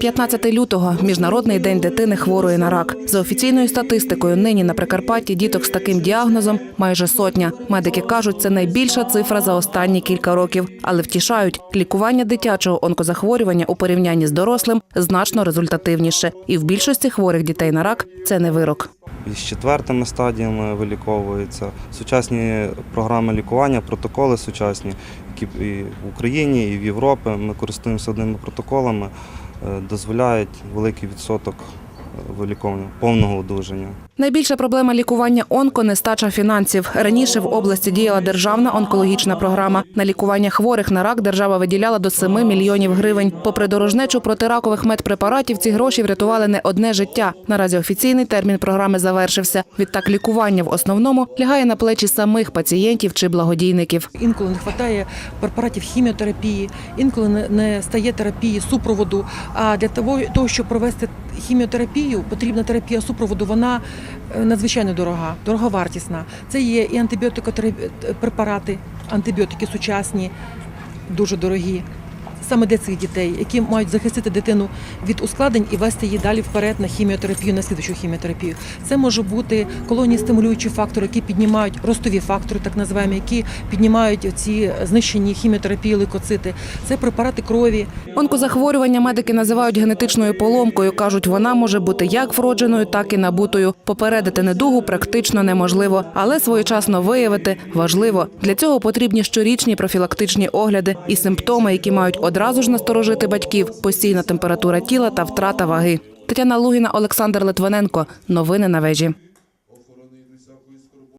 15 лютого міжнародний день дитини хворої на рак. За офіційною статистикою, нині на Прикарпатті діток з таким діагнозом майже сотня. Медики кажуть, це найбільша цифра за останні кілька років, але втішають, лікування дитячого онкозахворювання у порівнянні з дорослим значно результативніше. І в більшості хворих дітей на рак це не вирок. з четвертими стадіями виліковується. Сучасні програми лікування, протоколи сучасні, які і в Україні, і в Європі. Ми користуємося одними протоколами, дозволяють великий відсоток е, повного одужання. Найбільша проблема лікування онко нестача фінансів. Раніше в області діяла державна онкологічна програма. На лікування хворих на рак держава виділяла до 7 мільйонів гривень. Попри дорожнечу протиракових медпрепаратів, ці гроші врятували не одне життя. Наразі офіційний термін програми завершився. Відтак лікування в основному лягає на плечі самих пацієнтів чи благодійників. Інколи не вистачає препаратів хіміотерапії, інколи не, стає терапії супроводу. А для того, того, щоб провести хіміотерапію, потрібна терапія супроводу. Вона е, надзвичайно дорога, дороговартісна. Це є і антибіотикопрепарати, антибіотики сучасні, дуже дорогі. Саме для цих дітей, які мають захистити дитину від ускладнень і вести її далі вперед на хіміотерапію, на слідчу хіміотерапію. Це може бути колонії стимулюючі фактори, які піднімають ростові фактори, так називаємо, які піднімають ці знищені хіміотерапії лейкоцити. Це препарати крові, Онкозахворювання медики називають генетичною поломкою. кажуть, вона може бути як вродженою, так і набутою. Попередити недугу практично неможливо, але своєчасно виявити важливо. Для цього потрібні щорічні профілактичні огляди і симптоми, які мають одразу ж насторожити батьків: постійна температура тіла та втрата ваги. Тетяна Лугіна, Олександр Литвиненко. Новини на вежі.